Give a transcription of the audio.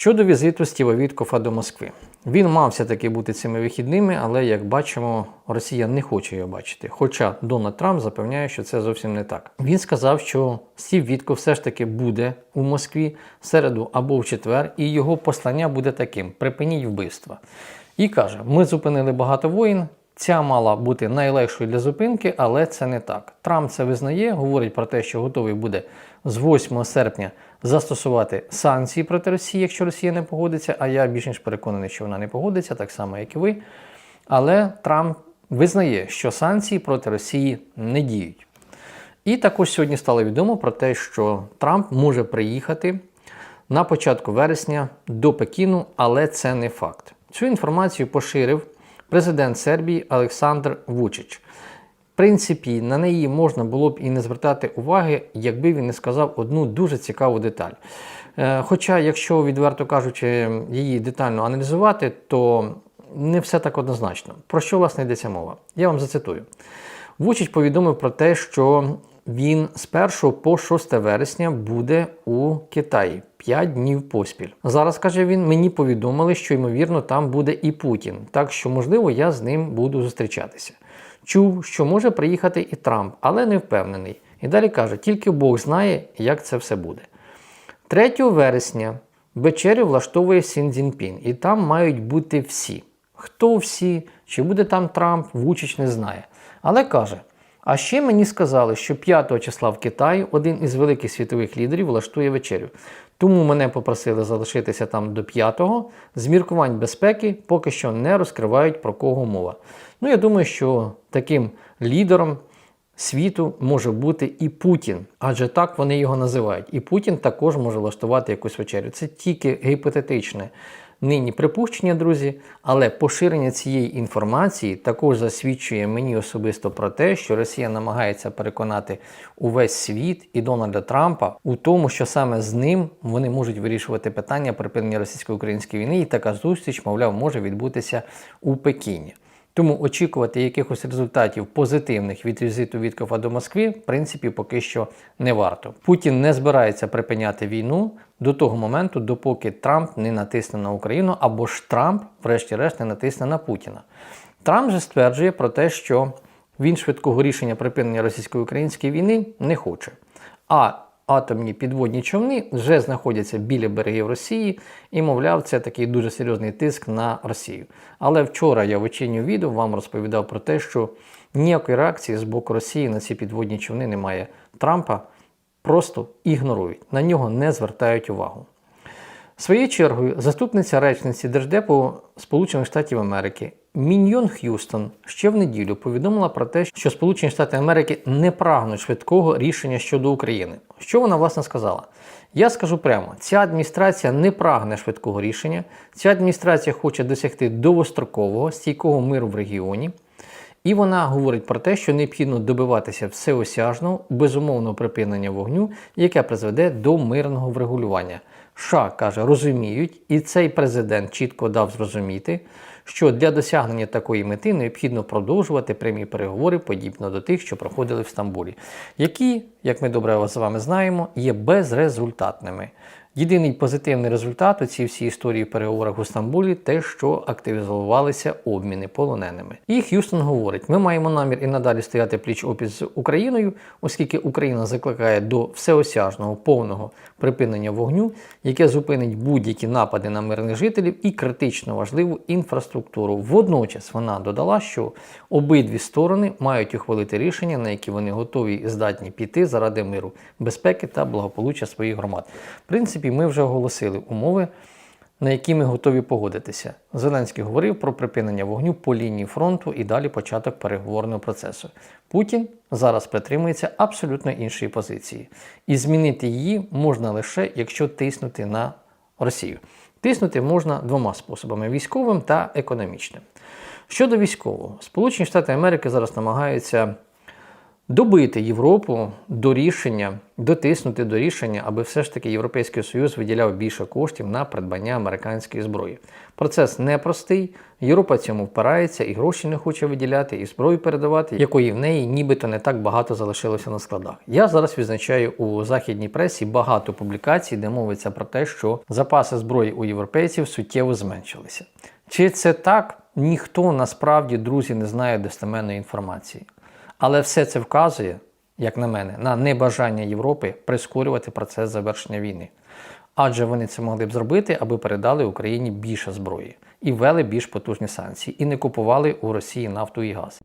Щодо візиту Стіва Віткофа до Москви. Він мав все-таки бути цими вихідними, але як бачимо, Росія не хоче його бачити. Хоча Дональд Трамп запевняє, що це зовсім не так. Він сказав, що Стів Вітков все ж таки буде у Москві в середу або в четвер, і його послання буде таким: припиніть вбивства. І каже: ми зупинили багато воїн. Ця мала бути найлегшою для зупинки, але це не так. Трамп це визнає, говорить про те, що готовий буде з 8 серпня застосувати санкції проти Росії, якщо Росія не погодиться. А я більш ніж переконаний, що вона не погодиться, так само, як і ви. Але Трамп визнає, що санкції проти Росії не діють. І також сьогодні стало відомо про те, що Трамп може приїхати на початку вересня до Пекіну, але це не факт. Цю інформацію поширив президент Сербії Олександр Вучич. Принципі, на неї можна було б і не звертати уваги, якби він не сказав одну дуже цікаву деталь. Е, Хоча, якщо відверто кажучи, її детально аналізувати, то не все так однозначно. Про що власне йдеться мова? Я вам зацитую. Вучич повідомив про те, що він з 1 по 6 вересня буде у Китаї 5 днів поспіль. Зараз каже він: мені повідомили, що ймовірно там буде і Путін, так що можливо я з ним буду зустрічатися. Чув, що може приїхати і Трамп, але не впевнений. І далі каже: тільки Бог знає, як це все буде. 3 вересня вечерю влаштовує Сін Цзіньпін, і там мають бути всі. Хто всі, чи буде там Трамп, Вучич не знає. Але каже: а ще мені сказали, що 5 числа в Китаї один із великих світових лідерів влаштує вечерю. Тому мене попросили залишитися там до 5-го. З міркувань безпеки поки що не розкривають про кого мова. Ну, я думаю, що таким лідером світу може бути і Путін, адже так вони його називають. І Путін також може влаштувати якусь вечерю. Це тільки гіпотетичне нині припущення, друзі, але поширення цієї інформації також засвідчує мені особисто про те, що Росія намагається переконати увесь світ і Дональда Трампа у тому, що саме з ним вони можуть вирішувати питання припинення російсько-української війни, і така зустріч, мовляв, може відбутися у Пекіні. Тому очікувати якихось результатів позитивних від візиту Віткофа до Москви, в принципі, поки що не варто. Путін не збирається припиняти війну до того моменту, допоки Трамп не натисне на Україну, або ж Трамп, врешті-решт, не натисне на Путіна. Трамп же стверджує про те, що він швидкого рішення припинення російсько-української війни не хоче. А атомні підводні човни вже знаходяться біля берегів Росії, і, мовляв, це такий дуже серйозний тиск на Росію. Але вчора я в вечірню відео вам розповідав про те, що ніякої реакції з боку Росії на ці підводні човни немає. Трампа просто ігнорують, на нього не звертають увагу. Своєю чергою, заступниця речниці Держдепу Сполучених Штатів Америки Міньйон Х'юстон ще в неділю повідомила про те, що Сполучені Штати Америки не прагнуть швидкого рішення щодо України. Що вона власне сказала? Я скажу прямо: ця адміністрація не прагне швидкого рішення. Ця адміністрація хоче досягти довгострокового стійкого миру в регіоні. І вона говорить про те, що необхідно добиватися всеосяжного, безумовного припинення вогню, яке призведе до мирного врегулювання. США каже, розуміють, і цей президент чітко дав зрозуміти, що для досягнення такої мети необхідно продовжувати прямі переговори, подібно до тих, що проходили в Стамбулі, які, як ми добре з вами знаємо, є безрезультатними. Єдиний позитивний результат у цій всій історії переговорах у Стамбулі те, що активізувалися обміни полоненими. І Х'юстон говорить: ми маємо намір і надалі стояти пліч опіч з Україною, оскільки Україна закликає до всеосяжного повного припинення вогню, яке зупинить будь-які напади на мирних жителів і критично важливу інфраструктуру. Водночас вона додала, що обидві сторони мають ухвалити рішення, на які вони готові і здатні піти заради миру, безпеки та благополуччя своїх громад. В принципі, ми вже оголосили умови. На які ми готові погодитися. Зеленський говорив про припинення вогню по лінії фронту і далі початок переговорного процесу. Путін зараз притримується абсолютно іншої позиції, і змінити її можна лише якщо тиснути на Росію. Тиснути можна двома способами: військовим та економічним. Щодо військового, Сполучені Штати Америки зараз намагаються добити Європу до рішення, дотиснути до рішення, аби все ж таки Європейський Союз виділяв більше коштів на придбання американської зброї. Процес непростий. Європа цьому впирається і гроші не хоче виділяти, і зброю передавати, якої в неї нібито не так багато залишилося на складах. Я зараз відзначаю у західній пресі багато публікацій, де мовиться про те, що запаси зброї у європейців суттєво зменшилися. Чи це так? Ніхто насправді, друзі, не знає достеменної інформації. Але все це вказує, як на мене, на небажання Європи прискорювати процес завершення війни. Адже вони це могли б зробити, аби передали Україні більше зброї і ввели більш потужні санкції, і не купували у Росії нафту і газ.